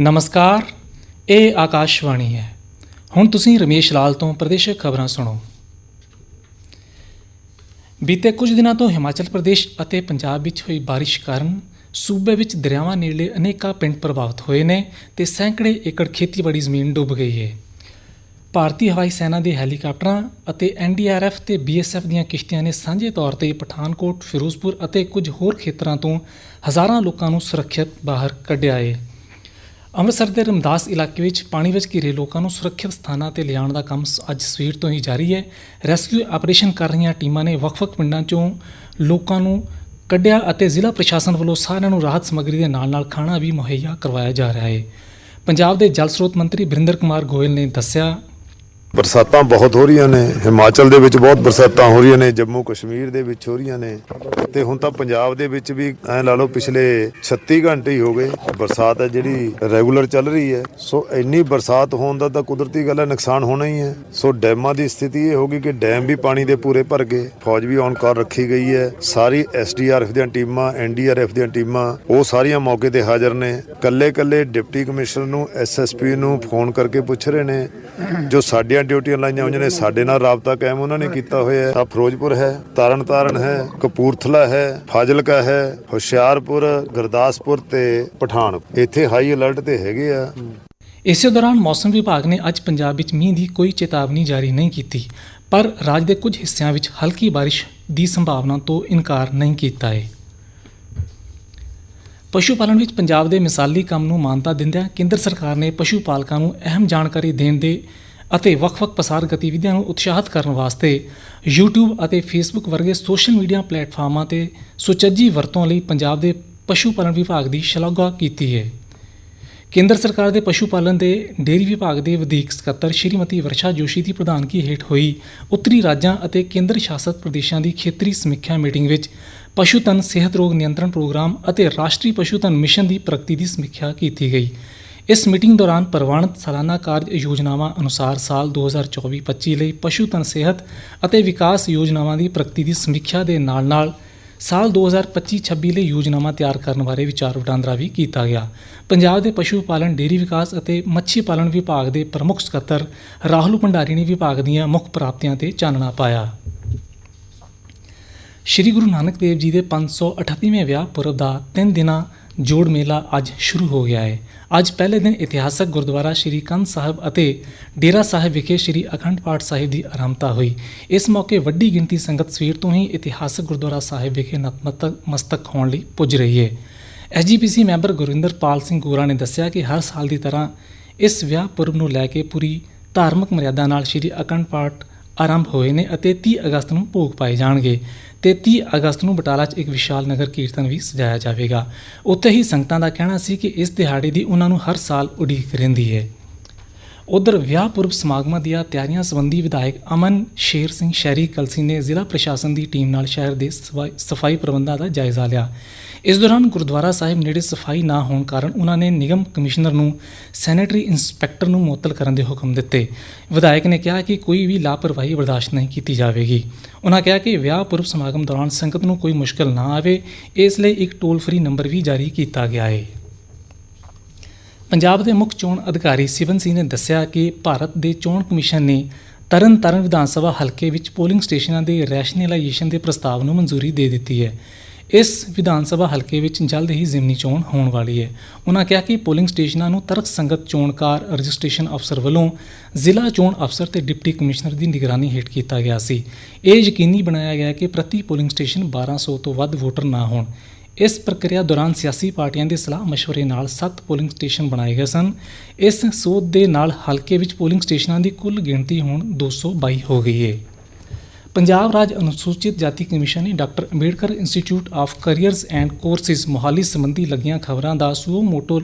ਨਮਸਕਾਰ, ਇਹ ਆਕਾਸ਼ਵਾਣੀ ਹੈ। ਹੁਣ ਤੁਸੀਂ ਰਮੇਸ਼ ਲਾਲ ਤੋਂ ਪ੍ਰਦੇਸ਼ ਖਬਰਾਂ ਸੁਣੋ। ਬੀਤੇ ਕੁਝ ਦਿਨਾਂ ਤੋਂ ਹਿਮਾਚਲ ਪ੍ਰਦੇਸ਼ ਅਤੇ ਪੰਜਾਬ ਵਿੱਚ ਹੋਈ ਬਾਰਿਸ਼ ਕਾਰਨ ਸੂਬੇ ਵਿੱਚ ਦਰਿਆਵਾਂ ਨੇੜੇ ਅਨੇਕਾਂ ਪਿੰਡ ਪ੍ਰਭਾਵਿਤ ਹੋਏ ਨੇ ਤੇ ਸੈਂਕੜੇ ਏਕੜ ਖੇਤੀਬਾੜੀ ਜ਼ਮੀਨ ਡੁੱਬ ਗਈ ਹੈ। ਭਾਰਤੀ ਹਵਾਈ ਸੈਨਾ ਦੇ ਹੈਲੀਕਾਪਟਰਾਂ ਅਤੇ ਐਨਡੀਆਰਐਫ ਤੇ ਬੀਐਸਐਫ ਦੀਆਂ ਕਿਸ਼ਤੀਆਂ ਨੇ ਸਾਂਝੇ ਤੌਰ ਤੇ ਪਠਾਨਕੋਟ, ਫਿਰੋਜ਼ਪੁਰ ਅਤੇ ਕੁਝ ਹੋਰ ਖੇਤਰਾਂ ਤੋਂ ਹਜ਼ਾਰਾਂ ਲੋਕਾਂ ਨੂੰ ਸੁਰੱਖਿਅਤ ਬਾਹਰ ਕੱਢਿਆ ਹੈ ਅੰਮ੍ਰਿਤਸਰ ਦੇ ਰਮਦਾਸ ਇਲਾਕੇ ਵਿੱਚ ਪਾਣੀ ਵਿੱਚ ਘਿਰੇ ਲੋਕਾਂ ਨੂੰ ਸੁਰੱਖਿਅਤ ਸਥਾਨਾਂ ਤੇ ਲਿਆਉਣ ਦਾ ਕੰਮ ਸ- ਅੱਜ ਸਵੇਰ ਤੋਂ ਹੀ ਜਾਰੀ ਹੈ ਰੈਸਕਿਊ ਆਪਰੇਸ਼ਨ ਕਰ ਰਹੀਆਂ ਟੀਮਾਂ ਨੇ ਵੱਖ-ਵੱਖ ਪਿੰਡਾਂ 'ਚੋਂ ਲੋਕਾਂ ਨੂੰ ਕੱਢਿਆ ਅਤੇ ਜ਼ਿਲ੍ਹਾ ਪ੍ਰਸ਼ਾਸਨ ਵੱਲੋਂ ਸਾਰਿਆਂ ਨੂੰ ਰਾਹਤ ਸਮੱਗਰੀ ਦੇ ਨਾਲ-ਨਾਲ ਖਾਣਾ ਵੀ ਮੁਹੱਈਆ ਕਰਵਾਇਆ ਜਾ ਰਿਹਾ ਹੈ ਪੰਜਾਬ ਦੇ ਜਲ ਸਰੋਤ ਮੰਤਰੀ ਬਰਿੰਦਰ ਕੁਮਾਰ ਗੋਇਲ ਨੇ ਦੱਸਿਆ ਬਰਸਾਤਾਂ ਬਹੁਤ ਹੋ ਰਹੀਆਂ ਨੇ, ਹਿਮਾਚਲ ਦੇ ਵਿੱਚ ਬਹੁਤ ਬਰਸਾਤਾਂ ਹੋ ਰਹੀਆਂ ਨੇ, ਜੰਮੂ ਕਸ਼ਮੀਰ ਦੇ ਵਿੱਚ ਹੋ ਰਹੀਆਂ ਨੇ ਤੇ ਹੁਣ ਤਾਂ ਪੰਜਾਬ ਦੇ ਵਿੱਚ ਵੀ ਐ ਲਾ ਲਓ ਪਿਛਲੇ 36 ਘੰਟੇ ਹੀ ਹੋ ਗਏ, ਬਰਸਾਤ ਹੈ ਜਿਹੜੀ ਰੈਗੂਲਰ ਚੱਲ ਰਹੀ ਹੈ, ਸੋ ਇੰਨੀ ਬਰਸਾਤ ਹੋਣ ਦਾ ਤਾਂ ਕੁਦਰਤੀ ਗੱਲ ਹੈ, ਨੁਕਸਾਨ ਹੋਣਾ ਹੀ ਹੈ। ਸੋ ਡੈਮਾਂ ਦੀ ਸਥਿਤੀ ਇਹ ਹੋ ਗਈ ਕਿ ਡੈਮ ਵੀ ਪਾਣੀ ਦੇ ਪੂਰੇ ਭਰ ਗਏ, ਫੌਜ ਵੀ ਔਨ ਕਰ ਰੱਖੀ ਗਈ ਹੈ, ਸਾਰੀ ਐਸਡੀਆਰਐਫ ਦੀਆਂ ਟੀਮਾਂ ਐਨਡੀਆਰਐਫ ਦੀਆਂ ਟੀਮਾਂ, ਉਹ ਸਾਰੀਆਂ ਮੌਕੇ ਤੇ ਹਾਜ਼ਰ ਨੇ। ਕੱਲੇ ਕੱਲੇ ਡਿਪਟੀ ਕਮਿਸ਼ਨਰ ਨੂੰ ਐਸਐਸਪੀ ਨੂੰ ਫੋਨ ਕਰਕੇ ਪੁੱਛ ਰਹੇ ਨੇ, ਜੋ ਸਾਡੀਆਂ ਡਿਊਟੀਆਂ ਲਾਈਆਂ ਹੋਈਆਂ ਨੇ, ਸਾਡੇ ਨਾਲ ਰਾਬਤਾ ਕਾਇਮ ਉਹਨਾਂ ਨੇ ਕੀਤਾ ਹੋਇਆ ਹੈ। ਫਿਰੋਜ਼ਪੁਰ ਹੈ, ਤਰਨਤਾਰਨ ਹੈ, ਕਪੂਰਥਲਾ ਹੈ, ਫਾਜ਼ਿਲਕਾ ਹੈ, ਹੁਸ਼ਿਆਰਪੁਰ, ਗੁਰਦਾਸਪੁਰ ਤੇ ਪਠਾਨਕੋਟ। ਇੱਥੇ ਹਾਈ ਅਲਰਟ ਤੇ ਹੈਗੇ ਆ। ਇਸੇ ਦੌਰਾਨ ਮੌਸਮ ਵਿਭਾਗ ਨੇ ਅੱਜ ਪੰਜਾਬ ਵਿੱਚ ਮੀਂਹ ਦੀ ਕੋਈ ਚੇਤਾਵਨੀ ਜਾਰੀ ਨਹੀਂ ਕੀਤੀ, ਪਰ ਰਾਜ ਦੇ ਕੁਝ ਹਿੱਸਿਆਂ ਵਿੱਚ ਹਲਕੀ ਬਾਰਿਸ਼ ਦੀ ਸੰਭਾਵਨਾ ਤੋਂ ਇਨਕਾਰ ਨਹੀਂ ਕੀਤਾ ਹੈ ਪਸ਼ੂ ਪਾਲਣ ਵਿੱਚ ਪੰਜਾਬ ਦੇ ਮਿਸਾਲੀ ਕੰਮ ਨੂੰ ਮਾਨਤਾ ਦਿੰਦਿਆਂ ਕੇਂਦਰ ਸਰਕਾਰ ਨੇ ਪਸ਼ੂ ਪਾਲਕਾਂ ਨੂੰ ਅਹਿਮ ਜਾਣਕਾਰੀ ਦੇਣ ਦੇ ਅਤੇ ਵੱਖ-ਵੱਖ ਪਸਾਰ ਗਤੀਵਿਧੀਆਂ ਨੂੰ ਉਤਸ਼ਾਹਿਤ ਕਰਨ ਵਾਸਤੇ YouTube ਅਤੇ Facebook ਵਰਗੇ ਸੋਸ਼ਲ ਮੀਡੀਆ ਪਲੇਟਫਾਰਮਾਂ ਤੇ ਸੁਚੱਜੀ ਵਰਤੋਂ ਲਈ ਪੰਜਾਬ ਦੇ ਪਸ਼ੂ ਪਾਲਣ ਵਿਭਾਗ ਦੀ ਸ਼ਲਾਘਾ ਕੀਤੀ ਹੈ। ਕੇਂਦਰ ਸਰਕਾਰ ਦੇ ਪਸ਼ੂ ਪਾਲਣ ਦੇ ਡੇਅਰੀ ਵਿਭਾਗ ਦੇ ਵਧੀਕ ਸਕੱਤਰ ਸ਼੍ਰੀਮਤੀ ਵਰਸ਼ਾ ਜੋਸ਼ੀ ਦੀ ਪ੍ਰਧਾਨਗੀ ਹੇਠ ਹੋਈ ਉੱਤਰੀ ਰਾਜਾਂ ਅਤੇ ਕੇਂਦਰ ਸ਼ਾਸਤ ਪ੍ਰਦੇਸ਼ਾਂ ਦੀ ਖੇਤਰੀ ਸਮੀਖਿਆ ਮੀਟਿੰਗ ਵਿੱਚ ਪਸ਼ੂ ਪਸ਼ੂਧਨ ਸਿਹਤ ਰੋਗ ਨਿਯੰਤਰਣ ਪ੍ਰੋਗਰਾਮ ਅਤੇ ਰਾਸ਼ਟਰੀ ਪਸ਼ੂ ਪਸ਼ੂਧਨ ਮਿਸ਼ਨ ਦੀ ਪ੍ਰਗਤੀ ਦੀ ਸਮੀਖਿਆ ਕੀਤੀ ਗਈ। ਇਸ ਮੀਟਿੰਗ ਦੌਰਾਨ ਪ੍ਰਵਾਨਿਤ ਸਾਲਾਨਾ ਕਾਰਜ ਯੋਜਨਾਵਾਂ ਅਨੁਸਾਰ ਸਾਲ 2024-25 ਲਈ ਪਸ਼ੂ ਧਨ ਸਿਹਤ ਅਤੇ ਵਿਕਾਸ ਯੋਜਨਾਵਾਂ ਦੀ ਪ੍ਰਗਤੀ ਦੀ ਸਮੀਖਿਆ ਦੇ ਨਾਲ-ਨਾਲ ਸਾਲ 2025-26 ਲਈ ਯੋਜਨਾਵਾਂ ਤਿਆਰ ਕਰਨ ਬਾਰੇ ਵਿਚਾਰ ਵਟਾਂਦਰਾ ਵੀ ਕੀਤਾ ਗਿਆ। ਪੰਜਾਬ ਦੇ ਪਸ਼ੂ ਪਾਲਣ, ਡੇਅਰੀ ਵਿਕਾਸ ਅਤੇ ਮੱਛੀ ਪਾਲਣ ਵਿਭਾਗ ਦੇ ਪ੍ਰਮੁੱਖ ਸਕੱਤਰ ਰਾਹੁਲ ਭੰਡਾਰੀ ਨੇ ਵਿਭਾਗ ਦੀਆਂ ਮੁੱਖ ਪ੍ਰਾਪਤੀਆਂ ਤੇ ਚਾਨਣਾ ਪਾਇਆ। ਸ਼੍ਰੀ ਗੁਰੂ ਨਾਨਕ ਦੇਵ ਜੀ ਦੇ 538ਵੇਂ ਵਿਆਹ ਪੁਰਬ ਦਾ 3 ਦਿਨਾਂ ਜੋੜ ਮੇਲਾ ਅੱਜ ਸ਼ੁਰੂ ਹੋ ਗਿਆ ਹੈ। ਅੱਜ ਪਹਿਲੇ ਦਿਨ ਇਤਿਹਾਸਕ ਗੁਰਦੁਆਰਾ ਸ਼੍ਰੀ ਕੰਧ ਸਾਹਿਬ ਅਤੇ ਡੇਰਾ ਸਾਹਿਬ ਵਿਖੇ ਸ਼੍ਰੀ ਅਖੰਡ ਪਾਠ ਸਾਹਿਬ ਦੀ ਆਰੰਭਤਾ ਹੋਈ। ਇਸ ਮੌਕੇ ਵੱਡੀ ਗਿਣਤੀ ਸੰਗਤ ਸਵੇਰ ਤੋਂ ਹੀ ਇਤਿਹਾਸਕ ਗੁਰਦੁਆਰਾ ਸਾਹਿਬ ਵਿਖੇ ਨਤਮਸਤਕ, ਮਸਤਕ ਹੋਣ ਲਈ ਪੁੱਜ ਰਹੀ ਹੈ। ਐਸਜੀਪੀਸੀ ਮੈਂਬਰ ਗੁਰਿੰਦਰਪਾਲ ਸਿੰਘ ਗੋਰਾ ਨੇ ਦੱਸਿਆ ਕਿ ਹਰ ਸਾਲ ਦੀ ਤਰ੍ਹਾਂ ਇਸ ਵਿਆਹ ਪੁਰਬ ਨੂੰ ਲੈ ਕੇ ਪੂਰੀ ਧਾਰਮਿਕ ਮਰਿਆਦਾ ਨਾਲ ਸ਼੍ਰੀ ਅਖੰਡ ਪਾਠ ਆਰੰਭ ਹੋਏ ਨੇ ਅਤੇ 30 ਅਗਸਤ ਨੂੰ ਭੋਗ ਪਾਏ ਜਾਣਗੇ ਤੇ 30 ਅਗਸਤ ਨੂੰ ਬਟਾਲਾ 'ਚ ਇੱਕ ਵਿਸ਼ਾਲ ਨਗਰ ਕੀਰਤਨ ਵੀ ਸਜਾਇਆ ਜਾਵੇਗਾ। ਉੱਥੇ ਹੀ ਸੰਗਤਾਂ ਦਾ ਕਹਿਣਾ ਸੀ ਕਿ ਇਸ ਦਿਹਾੜੇ ਦੀ ਉਹਨਾਂ ਨੂੰ ਹਰ ਸਾਲ ਉਡੀਕ ਰਹਿੰਦੀ ਹੈ। ਉਧਰ ਵਿਆਹ ਪੁਰਬ ਸਮਾਗਮਾਂ ਦੀਆਂ ਤਿਆਰੀਆਂ ਸੰਬੰਧੀ ਵਿਧਾਇਕ ਅਮਨ ਸ਼ੇਰ ਸਿੰਘ ਸ਼ਹਿਰੀ ਕਲਸੀ ਨੇ ਜ਼ਿਲ੍ਹਾ ਪ੍ਰਸ਼ਾਸਨ ਦੀ ਟੀਮ ਨਾਲ ਸ਼ਹਿਰ ਦੇ ਸਫਾਈ- ਸਫ਼ਾਈ ਪ੍ਰਬੰਧਾਂ ਦਾ ਜਾਇਜ਼ਾ ਲਿਆ। ਇਸ ਦੌਰਾਨ ਗੁਰਦੁਆਰਾ ਸਾਹਿਬ ਨੇੜੇ ਸਫ਼ਾਈ ਨਾ ਹੋਣ ਕਾਰਨ ਉਹਨਾਂ ਨੇ ਨਿਗਮ ਕਮਿਸ਼ਨਰ ਨੂੰ, ਸੈਨੇਟਰੀ ਇੰਸਪੈਕਟਰ ਨੂੰ ਮੁਅੱਤਲ ਕਰਨ ਦੇ ਹੁਕਮ ਦਿੱਤੇ। ਵਿਧਾਇਕ ਨੇ ਕਿਹਾ ਕਿ ਕੋਈ ਵੀ ਲਾਪਰਵਾਹੀ ਬਰਦਾਸ਼ਤ ਨਹੀਂ ਕੀਤੀ ਜਾਵੇਗੀ। ਉਹਨਾਂ ਕਿਹਾ ਕਿ ਵਿਆਹ ਪੁਰਬ ਸਮਾਗਮ ਦੌਰਾਨ ਸੰਗਤ ਨੂੰ ਕੋਈ ਮੁਸ਼ਕਲ ਨਾ ਆਵੇ, ਇਸ ਲਈ ਇੱਕ ਟੋਲ ਫਰੀ ਨੰਬਰ ਵੀ ਜਾਰੀ ਕੀਤਾ ਗਿਆ ਹੈ ਪੰਜਾਬ ਦੇ ਮੁੱਖ ਚੋਣ ਅਧਿਕਾਰੀ ਸਿਵਨ ਸਿੰਘ ਨੇ ਦੱਸਿਆ ਕਿ ਭਾਰਤ ਦੇ ਚੋਣ ਕਮਿਸ਼ਨ ਨੇ ਤਰਨ ਤਾਰਨ ਵਿਧਾਨ ਸਭਾ ਹਲਕੇ ਵਿੱਚ ਪੋਲਿੰਗ ਸਟੇਸ਼ਨਾਂ ਦੇ ਰੈਸ਼ਨਲਾਈਜੇਸ਼ਨ ਦੇ ਪ੍ਰਸਤਾਵ ਨੂੰ ਮਨਜ਼ੂਰੀ ਦੇ ਦਿੱਤੀ ਹੈ। ਇਸ ਵਿਧਾਨ ਸਭਾ ਹਲਕੇ ਵਿੱਚ ਜਲਦ ਹੀ ਜ਼ਿਮਨੀ ਚੋਣ ਹੋਣ ਵਾਲੀ ਹੈ। ਉਹਨਾਂ ਕਿਹਾ ਕਿ ਪੋਲਿੰਗ ਸਟੇਸ਼ਨਾਂ ਨੂੰ ਤਰਕ ਸੰਗਤ ਚੋਣਕਾਰ ਰਜਿਸਟ੍ਰੇਸ਼ਨ ਅਫਸਰ ਵੱਲੋਂ ਜ਼ਿਲ੍ਹਾ ਚੋਣ ਅਫਸਰ ਤੇ ਡਿਪਟੀ ਕਮਿਸ਼ਨਰ ਦੀ ਨਿਗਰਾਨੀ ਹੇਠ ਕੀਤਾ ਗਿਆ ਸੀ। ਇਹ ਯਕੀਨੀ ਬਣਾਇਆ ਗਿਆ ਕਿ ਪ੍ਰਤੀ ਪੋਲਿੰਗ ਸਟੇਸ਼ਨ 1200 ਤੋਂ ਵੱਧ ਵੋਟਰ ਨਾ ਹੋਣ। ਇਸ ਪ੍ਰਕਿਰਿਆ ਦੌਰਾਨ ਸਿਆਸੀ ਪਾਰਟੀਆਂ ਦੇ ਸਲਾਹ ਮਸ਼ਵਰੇ ਨਾਲ 7 ਪੋਲਿੰਗ ਸਟੇਸ਼ਨ ਬਣਾਏ ਗਏ ਸਨ। ਇਸ ਸੋਧ ਦੇ ਨਾਲ ਹਲਕੇ ਵਿੱਚ ਪੋਲਿੰਗ ਸਟੇਸ਼ਨਾਂ ਦੀ ਕੁੱਲ ਗਿਣਤੀ ਹੁਣ 222 ਹੋ ਗਈ ਹੈ। ਪੰਜਾਬ ਰਾਜ ਅਨੁਸੂਚਿਤ ਜਾਤੀ ਕਮਿਸ਼ਨ ਨੇ doctor Ambedkar institute of careers and courses Mohali ਸੰਬੰਧੀ ਲੱਗੀਆਂ ਖਬਰਾਂ ਦਾ ਸੂਓ ਮੋਟੋ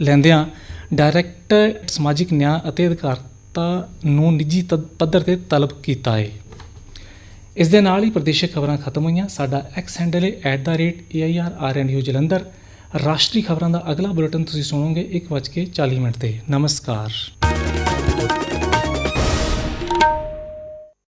ਲੈਂਦਿਆਂ ਡਾਇਰੈਕਟਰ ਸਮਾਜਿਕ ਨਿਆਂ ਅਤੇ ਅਧਿਕਾਰਤਾ ਨੂੰ ਨਿੱਜੀ ਤਦ- ਪੱਧਰ ਤੇ ਤਲਬ ਕੀਤਾ ਹੈ ਇਸ ਦੇ ਨਾਲ ਹੀ ਪ੍ਰਦੇਸ਼ਕ ਖਬਰਾਂ ਖਤਮ ਹੋਈਆਂ। ਸਾਡਾ ਐਕਸ ਹੈਂਡਲ ਹੈ @airrnu ਜਲੰਧਰ। ਰਾਸ਼ਟਰੀ ਖਬਰਾਂ ਦਾ ਅਗਲਾ ਬੁਲੇਟਿਨ ਤੁਸੀਂ ਸੁਣੋਗੇ 1:40 ਮਿੰਟ ਤੇ। ਨਮਸਕਾਰ।